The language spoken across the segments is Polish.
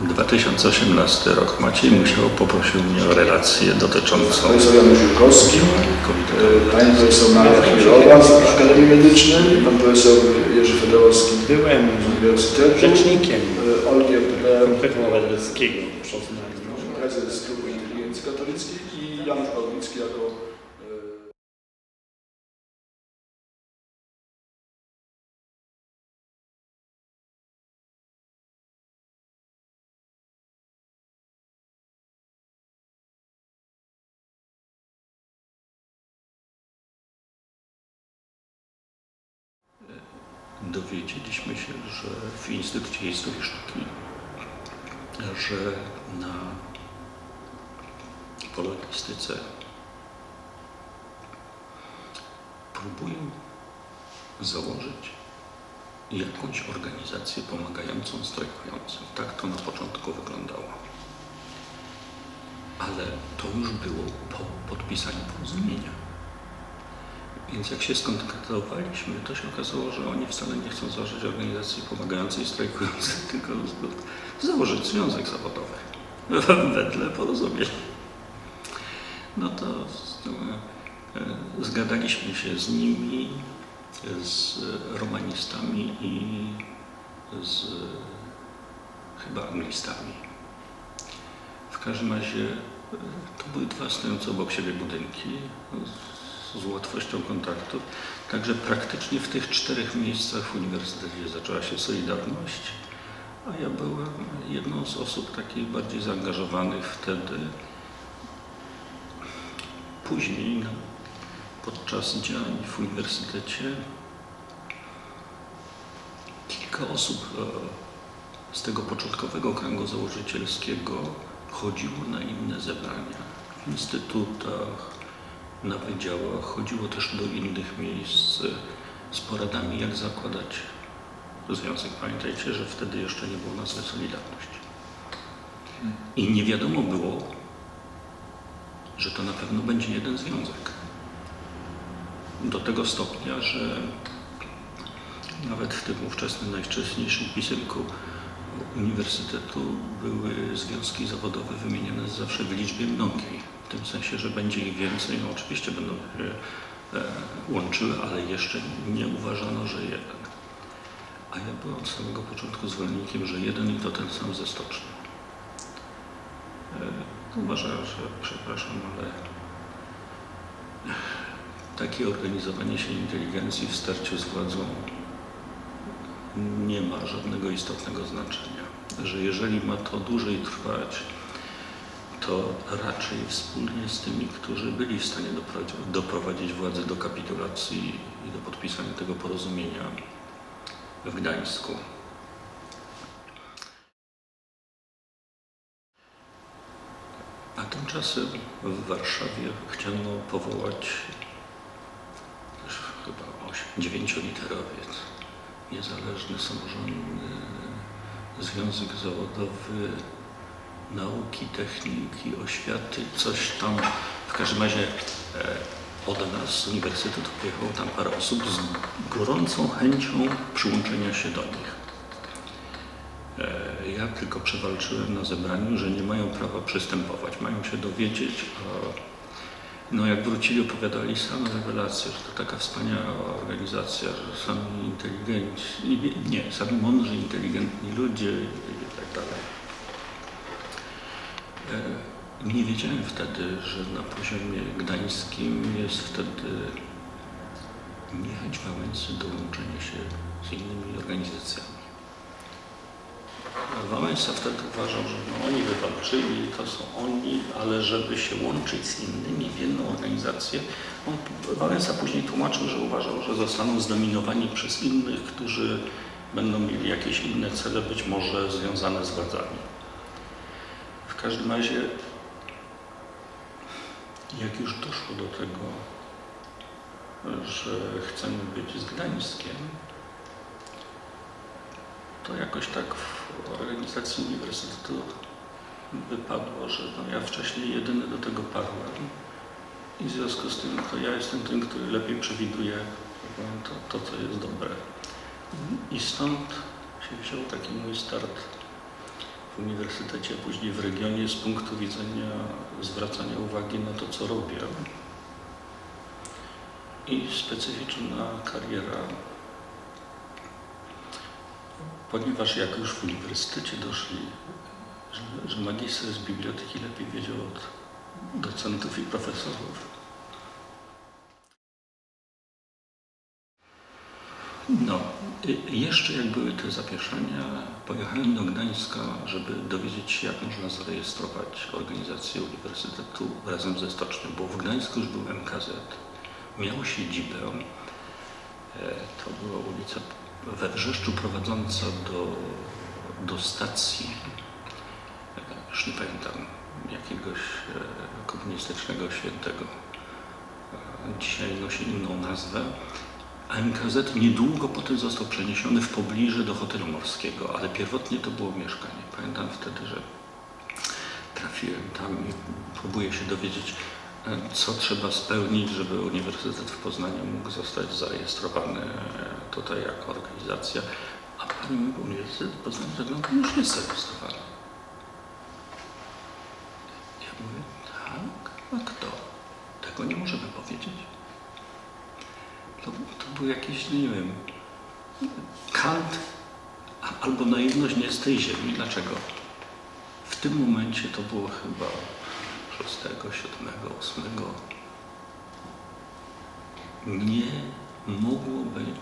2018 rok. Maciej Musiał poprosił mnie o relację dotyczącą Profesor Janusz Żukowski, COVID. e, pani profesor Maria Chmielowa z Akademii Medycznej, pan profesor Jerzy Federowski Byłem z Uniwersytetu, rzecznikiem e, Olgier Komitetu Obywatelskiego prezes Klubu Inteligencji Katolickiej i Janusz Pawlicki jako Dowiedzieliśmy się, że w Instytucie Historii Sztuki, że na polonistyce próbują założyć jakąś organizację pomagającą strajkującym. Tak to na początku wyglądało. Ale to już było po podpisaniu porozumienia. Więc jak się skontaktowaliśmy, to się okazało, że oni wcale nie chcą założyć organizacji pomagającej strajkującym, tylko założyć związek zawodowy wedle porozumienia. No to e, zgadaliśmy się z nimi, z romanistami i z chyba anglistami. W każdym razie e, to były dwa stojące obok siebie budynki z, łatwością kontaktu. Także praktycznie w tych czterech miejscach w uniwersytecie zaczęła się Solidarność, a ja byłem jedną z osób takich bardziej zaangażowanych wtedy. Później, podczas działań w uniwersytecie, kilka osób e, z tego początkowego kręgu założycielskiego chodziło na inne zebrania w instytutach, na wydziałach, chodziło też do innych miejsc z poradami, jak zakładać związek. Pamiętajcie, że wtedy jeszcze nie było nazwy Solidarność. I nie wiadomo było, że to na pewno będzie jeden związek. Do tego stopnia, że nawet w tym ówczesnym, najwcześniejszym pisemku uniwersytetu były związki zawodowe wymieniane zawsze w liczbie mnogiej. W tym sensie, że będzie ich więcej. No oczywiście będą się e, łączyły, ale jeszcze nie uważano, że jeden. A ja byłem od samego początku zwolennikiem, że jeden i to ten sam ze stoczni. E, uważam, że przepraszam, ale takie organizowanie się inteligencji w starciu z władzą nie ma żadnego istotnego znaczenia. Że jeżeli ma to dłużej trwać, to raczej wspólnie z tymi, którzy byli w stanie doprowadzić, władzę do kapitulacji i do podpisania tego porozumienia w Gdańsku. A tymczasem w Warszawie chciano powołać też chyba dziewięcioliterowiec, niezależny, samorządny związek zawodowy nauki, techniki, oświaty, coś tam. W każdym razie e, od nas z uniwersytetu pojechało tam parę osób z gorącą chęcią przyłączenia się do nich. E, Ja tylko przewalczyłem na zebraniu, że nie mają prawa przystępować, mają się dowiedzieć. No jak wrócili, opowiadali same rewelacje, że to taka wspaniała organizacja, że sami inteligenci, nie, sami mądrzy, inteligentni ludzie i tak dalej. E, Nie wiedziałem wtedy, że na poziomie gdańskim jest wtedy niechęć Wałęsy do łączenia się z innymi organizacjami. Wałęsa wtedy uważał, że no oni wywalczyli, to są oni, ale żeby się łączyć z innymi w jedną organizację, on, Wałęsa później tłumaczył, że uważał, że zostaną zdominowani przez innych, którzy będą mieli jakieś inne cele, być może związane z władzami. W każdym razie, jak już doszło do tego, że chcemy być z Gdańskiem, to jakoś tak w organizacji uniwersytetu wypadło, że no ja wcześniej jedyny do tego padłem i w związku z tym to ja jestem tym, który lepiej przewiduje to, to co jest dobre. I stąd się wziął taki mój start w uniwersytecie, później w regionie z punktu widzenia zwracania uwagi na to, co robię. I specyficzna kariera, ponieważ jak już w uniwersytecie doszli, że, że magister z biblioteki lepiej wiedział od docentów i profesorów, No, y- jeszcze jak były te zapieszenia, pojechałem do Gdańska, żeby dowiedzieć się, jak można zarejestrować organizację uniwersytetu razem ze stocznią, bo w Gdańsku już był MKZ, miał siedzibę, e, to była ulica we Wrzeszczu prowadząca do, do stacji, e, już nie pamiętam, jakiegoś e, komunistycznego świętego. Dzisiaj nosi inną nazwę. A MKZ niedługo potem został przeniesiony w pobliże do hotelu morskiego, ale pierwotnie to było mieszkanie. Pamiętam wtedy, że trafiłem tam i próbuję się dowiedzieć, e, co trzeba spełnić, żeby Uniwersytet w Poznaniu mógł zostać zarejestrowany e, tutaj jako organizacja. A pani mówi, Uniwersytet w Poznaniu zagląda, już jest zarejestrowany. Ja mówię, tak? A kto? Tego nie możemy powiedzieć. To, to był jakiś, nie wiem, kant albo naiwność nie z tej ziemi. Dlaczego? W tym momencie to było chyba 6, 7, 8. Nie mogło być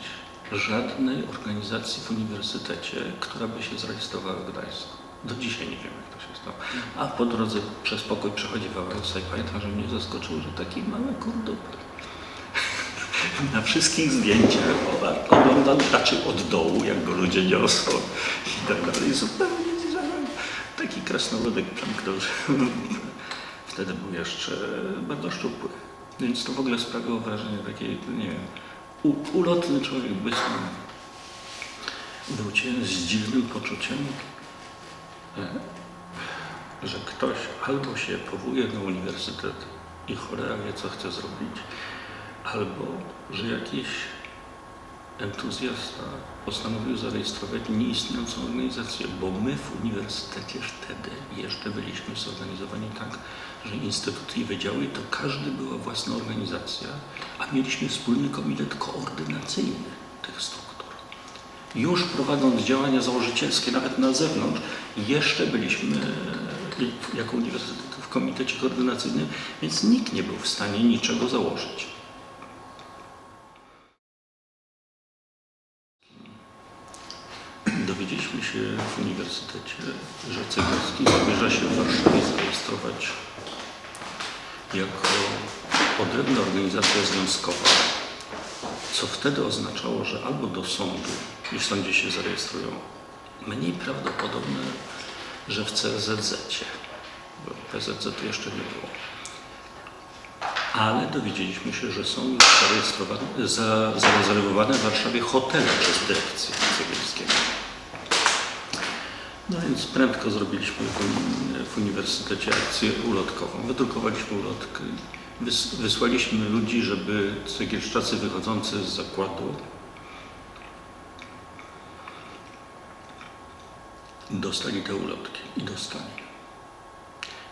żadnej organizacji w uniwersytecie, która by się zarejestrowała w Gdańsku. Do dzisiaj nie wiem, jak to się stało. A po drodze przez pokój przechodzi Wałęsa i pamiętam, że mnie zaskoczyło, że taki mały kurdupel na wszystkich zdjęciach oglądam raczej od dołu, jak go ludzie niosą i tak dalej. Zupełnie. Taki krasnoludek że wtedy był jeszcze bardzo szczupły. Więc to w ogóle sprawiało wrażenie takiej, nie wiem, u- ulotny człowiek tam. Wróciłem z dziwnym poczuciem, e, że ktoś albo się powołuje na uniwersytet i cholera wie, co chce zrobić, albo że jakiś entuzjasta postanowił zarejestrować nieistniejącą organizację, bo my w uniwersytecie wtedy jeszcze byliśmy zorganizowani tak, że instytuty i wydziały to każdy była własna organizacja, a mieliśmy wspólny komitet koordynacyjny tych struktur. Już prowadząc działania założycielskie nawet na zewnątrz, jeszcze byliśmy jako uniwersytet w komitecie koordynacyjnym, więc nikt nie był w stanie niczego założyć. Dowiedzieliśmy się w uniwersytecie, Cegielski zamierza się w Warszawie zarejestrować jako odrębna organizacja związkowa, co wtedy oznaczało, że albo do sądu, i w sądzie się zarejestrują, mniej prawdopodobne, że w CZZ, bo PZZ jeszcze nie było. Ale dowiedzieliśmy się, że są zarejestrowane, za, zarezerwowane w Warszawie hotele przez dyrekcję Cegielskiego. No więc prędko zrobiliśmy w, uni- w uniwersytecie akcję ulotkową. Wydrukowaliśmy ulotkę, wys, wysłaliśmy ludzi, żeby cegielszczacy wychodzący z zakładu dostali te ulotki i dostali.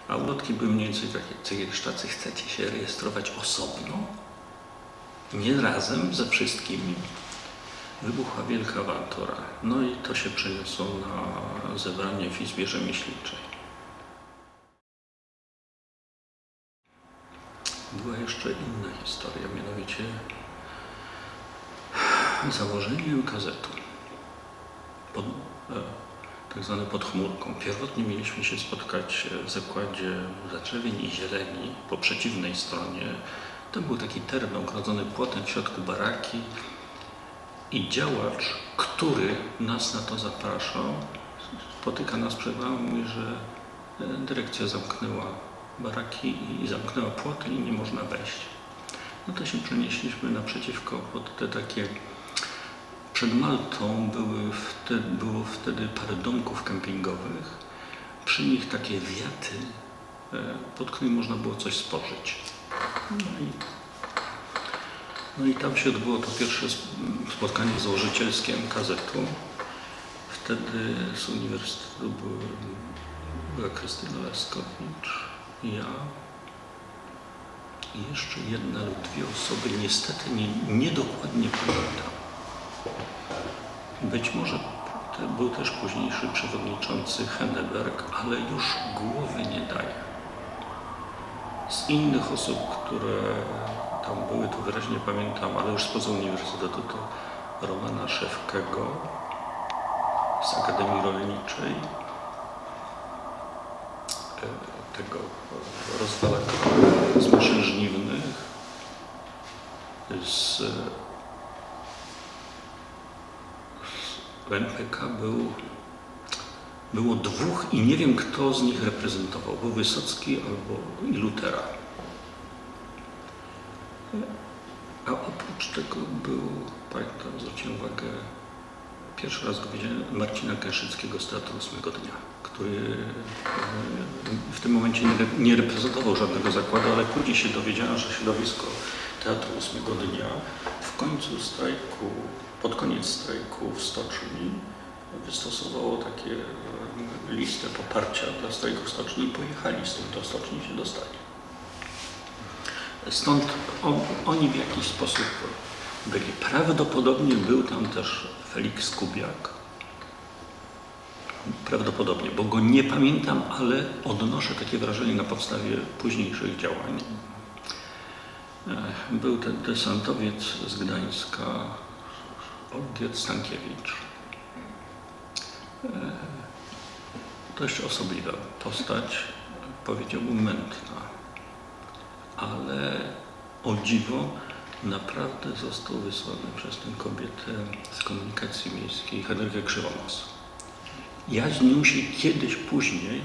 A ulotki były mniej więcej takie, cegielszczacy chcecie się rejestrować osobno, nie razem ze wszystkimi. Wybuchła wielka awantura. No i to się przeniosło na zebranie w Izbie Rzemieślniczej. Była jeszcze inna historia, mianowicie założenie MKZ-u. Pod, e, tak zwane pod chmurką. Pierwotnie mieliśmy się spotkać w zakładzie Zatrzewień i Zieleni po przeciwnej stronie. To był taki teren ogrodzony płotem w środku baraki i działacz, który nas na to zapraszał, spotyka nas przed bramą i mówi, że e, dyrekcja zamknęła baraki i zamknęła płoty i nie można wejść. No to się przenieśliśmy naprzeciwko pod te takie przed Maltą były wtedy, było wtedy parę domków kempingowych. Przy nich takie wiaty, e, pod którymi można było coś spożyć. No i, no i tam się odbyło to pierwsze sp- spotkanie założycielskie MKZ-u. Wtedy z uniwersytetu była Krystyna Laskowicz, ja i jeszcze jedna lub dwie osoby, niestety nie, niedokładnie pamiętam. Być może był też późniejszy przewodniczący Henneberg, ale już głowy nie daje. Z innych osób, które tam były, to wyraźnie pamiętam, ale już spoza uniwersytetu, to Romana Szewkego z Akademii Rolniczej, e, tego e, rozwalaka z maszyn żniwnych, z, z MPK był, było dwóch i nie wiem kto z nich reprezentował. Był Wysocki albo i Lutera. A oprócz tego był, pamiętam, zwróciłem uwagę, pierwszy raz go widziałem, Marcina Kęszyckiego z Teatru Ósmego Dnia, który e, w tym momencie nie, nie reprezentował żadnego zakładu, ale później się dowiedziałem, że środowisko Teatru Ósmego Dnia w końcu strajku, pod koniec strajku w Stoczni wystosowało takie e, listę poparcia dla strajku w Stoczni i pojechali z tym do Stoczni się dostali. Stąd on, oni w jakiś sposób byli. Prawdopodobnie był tam też Felix Kubiak. Prawdopodobnie, bo go nie pamiętam, ale odnoszę takie wrażenie na podstawie późniejszych działań. E, Był ten desantowiec z Gdańska, Olgierd Stankiewicz. E, Dość osobliwa postać, powiedziałbym mętna ale o dziwo naprawdę został wysłany przez tę kobietę z komunikacji miejskiej Henrykę Krzywonos. Ja z nią się kiedyś później,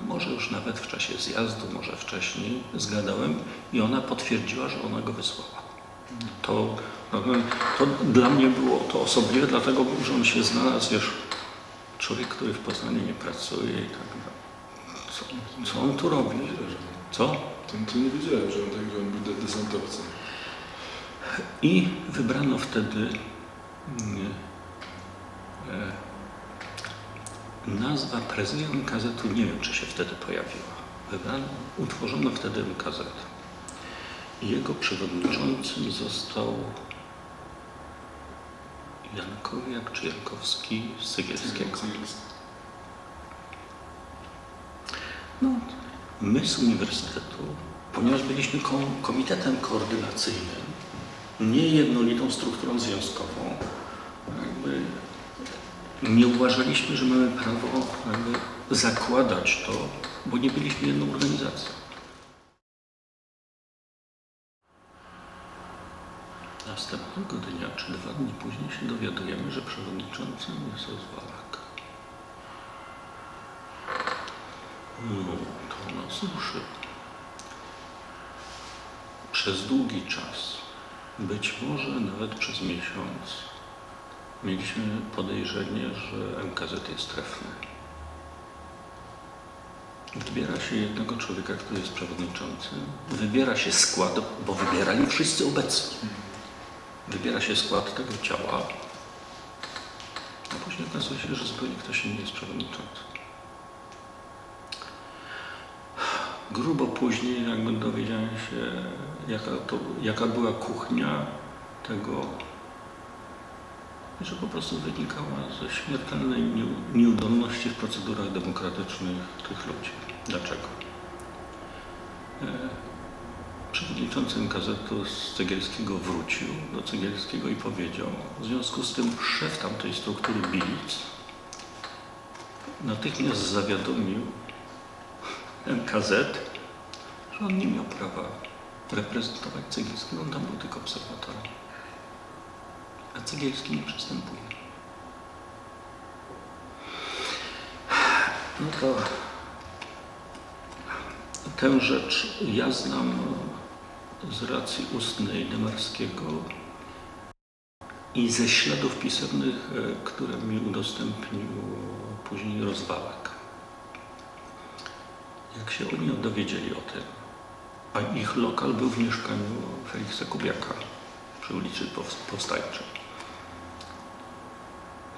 może już nawet w czasie zjazdu, może wcześniej, zgadałem i ona potwierdziła, że ona go wysłała. To, to dla mnie było to osobliwe, dlatego że on się znalazł, wiesz, człowiek, który w Poznaniu nie pracuje i tak dalej. Co, co on tu robi? Co? To, to nie wiedziałem, że on, tak, że on był de- desantowcem. I wybrano wtedy mm, e, nazwa prezydium MKZ-u, nie wiem czy się wtedy pojawiła. Wybrano, utworzono wtedy MKZ. I Jego przewodniczącym został Jankowiak czy Jankowski z Cegielskiego. No, my z uniwersytetu, ponieważ byliśmy kom- komitetem koordynacyjnym, nie jednolitą strukturą związkową, jakby nie uważaliśmy, że mamy prawo zakładać to, bo nie byliśmy jedną organizacją. Następnego dnia czy dwa dni później się dowiadujemy, że przewodniczącym jest Rozwalak. No, to nas ruszy. Przez długi czas, być może nawet przez miesiąc, mieliśmy podejrzenie, że MKZ jest trefny. Wybiera się jednego człowieka, który jest przewodniczącym, wybiera się skład, bo wybierali wszyscy obecni. Wybiera się skład tego ciała, a później okazuje się, że zupełnie ktoś inny jest przewodniczącym. Grubo później jakby dowiedziałem się, jaka, to, jaka była kuchnia tego, że po prostu wynikała ze śmiertelnej nieudolności w procedurach demokratycznych tych ludzi. Dlaczego? E, Przewodniczący MKZ-u z Cegielskiego wrócił do Cegielskiego i powiedział, w związku z tym szef tamtej struktury Bilic natychmiast zawiadomił MKZ, że on nie miał prawa reprezentować Cegielskiego, on tam był tylko obserwatorem. A Cegielski nie przystępuje. No to tę rzecz ja znam z racji ustnej Demarskiego i ze śladów pisemnych, e, które mi udostępnił później Rozwałek. Jak się oni dowiedzieli o tym, a ich lokal był w mieszkaniu Feliksa Kubiaka przy ulicy Pows- Powstańczej.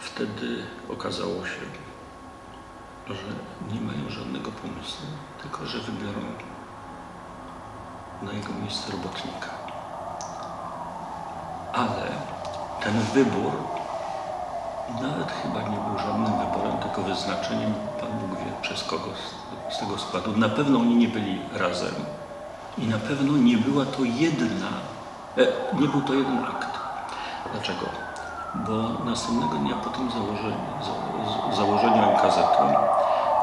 Wtedy okazało się, że nie mają żadnego pomysłu, tylko że wybiorą na jego miejsce robotnika. Ale ten wybór nawet chyba nie był żadnym wyborem, tylko wyznaczeniem, Pan Bóg wie przez kogo z, tego składu. Na pewno oni nie byli razem i na pewno nie była to jedna, e, nie był to jeden akt. Dlaczego? Bo następnego dnia po tym założeniu, założeniu MKZ-u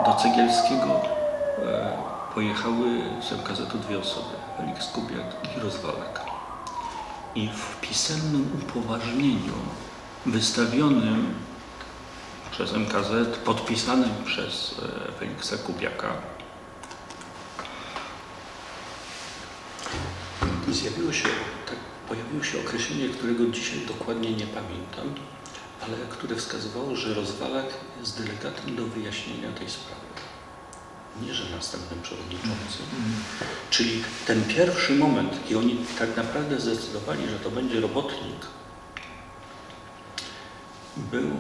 do Cegielskiego e, pojechały z MKZ-u dwie osoby, Felix Kubiak i Rozwalek. I w pisemnym upoważnieniu wystawionym przez MKZ, podpisanym przez e, Feliksa Kubiaka, zjawiło się, tak, pojawiło się określenie, którego dzisiaj dokładnie nie pamiętam, ale które wskazywało, że Rozwalak jest delegatem do wyjaśnienia tej sprawy. Nie, że następnym przewodniczącym. Czyli ten pierwszy moment, i oni tak naprawdę zdecydowali, że to będzie robotnik, był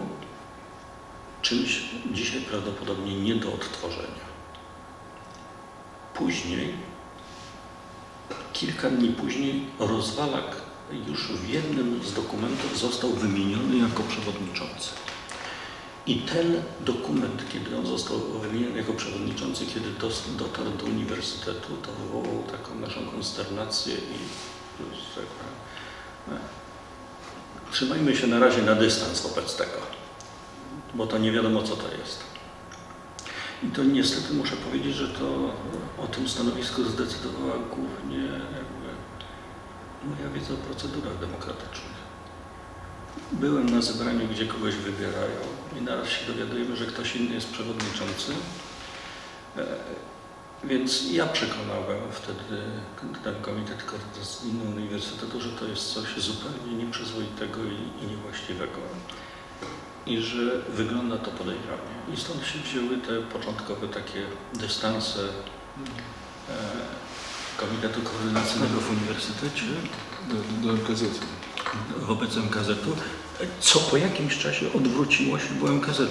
czymś dzisiaj prawdopodobnie nie do odtworzenia. Później, kilka dni później, Rozwalak już w jednym z dokumentów został wymieniony jako przewodniczący. I ten dokument, kiedy on został wymieniony jako przewodniczący, kiedy dotarł do uniwersytetu, to wywołał taką naszą konsternację i trzymajmy się na razie na dystans wobec tego, bo to nie wiadomo co to jest. I to niestety muszę powiedzieć, że to o tym stanowisku zdecydowała głównie moja wiedza o procedurach demokratycznych. Byłem na zebraniu, gdzie kogoś wybierają i naraz się dowiadujemy, że ktoś inny jest przewodniczący. Więc ja przekonałem wtedy ten komitet koordynacyjny uniwersytetu, że to jest coś zupełnie nieprzyzwoitego i, i niewłaściwego. I że wygląda to podejrzanie. I stąd się wzięły te początkowe takie dystanse e, Komitetu Koordynacyjnego w Uniwersytecie Do, do MKZ. wobec MKZ-u, co po jakimś czasie odwróciło się, bo MKZ e,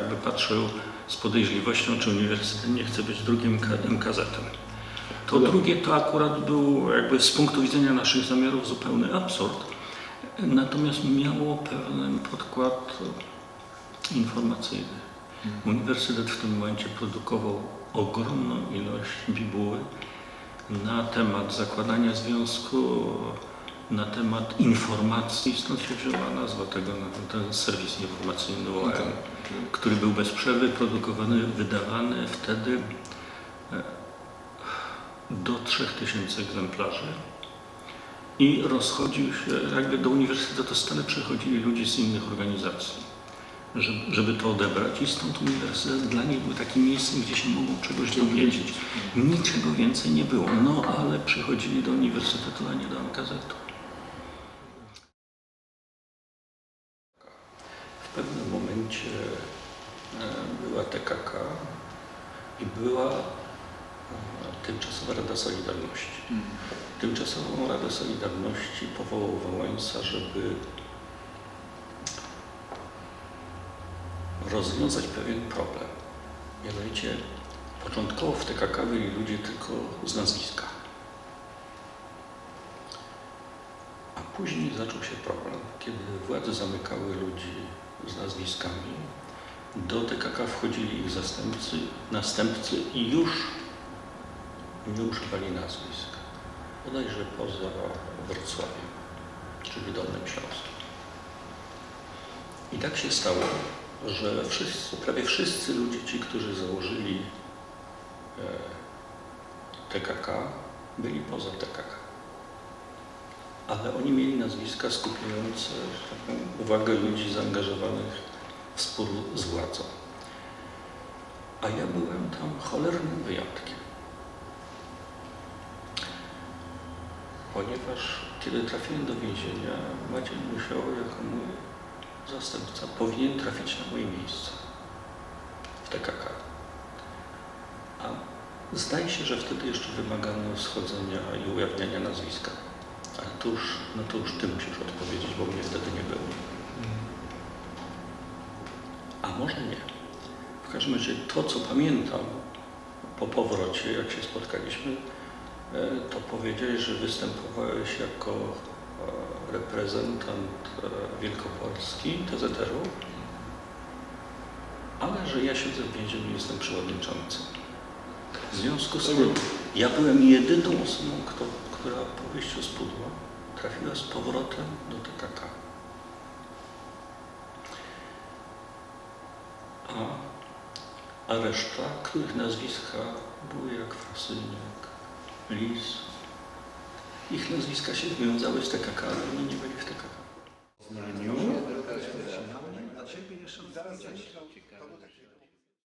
jakby patrzył z podejrzliwością, czy Uniwersytet nie chce być drugim MKZ-em. To drugie to akurat był jakby z punktu widzenia naszych zamiarów zupełny absurd, natomiast miało pewien podkład informacyjny. Uniwersytet w tym momencie produkował ogromną ilość bibuły na temat zakładania związku, na temat informacji, stąd się wzięła nazwa tego, ten serwis informacyjny tak. Który był bez przerwy produkowany, wydawany wtedy e, do 3000 egzemplarzy. I rozchodził się, jakby do uniwersytetu stale przychodzili ludzie z innych organizacji, żeby, żeby to odebrać. I stąd uniwersytet dla nich był takim miejscem, gdzie się mogą czegoś dowiedzieć. Niczego więcej nie było, no ale przychodzili do uniwersytetu, a nie do MKZ-u. W pewnym momencie e, była TKK i była e, Tymczasowa Rada Solidarności. Tymczasową Radę Solidarności powołał Wałęsa, żeby rozwiązać pewien problem. Mianowicie początkowo w TKK byli ludzie tylko z nazwiska. A później zaczął się problem, kiedy władze zamykały ludzi z nazwiskami. Do TKK wchodzili ich zastępcy, następcy i już nie używali nazwisk. Bodajże poza Wrocławiem, czyli Dolnym Śląskiem. I tak się stało, że wszyscy, prawie wszyscy ludzie ci, którzy założyli e, TKK, byli poza TKK. Ale oni mieli nazwiska skupiające tak powiem, uwagę ludzi zaangażowanych w spór z władzą. A ja byłem tam cholernym wyjątkiem. Ponieważ kiedy trafiłem do więzienia, Maciej musiał jako mój zastępca powinien trafić na moje miejsce w TKK. A zdaje się, że wtedy jeszcze wymagano schodzenia i ujawniania nazwiska. Ale to już, no to już ty musisz odpowiedzieć, bo mnie wtedy nie było. może nie. W każdym razie to, co pamiętam po powrocie, jak się spotkaliśmy, e, to powiedziałeś, że występowałeś jako e, reprezentant e, Wielkopolski, TZR-u, ale że ja siedzę w więzieniu i jestem przewodniczącym. W związku z tym ja byłem jedyną osobą, kto, która po wyjściu z pudła trafiła z powrotem do TKK. A, a reszta, których nazwiska były jak Frasyniak, Lis, ich nazwiska się wiązały z TKK, ale oni nie byli w TKK. Poznaniu. Dla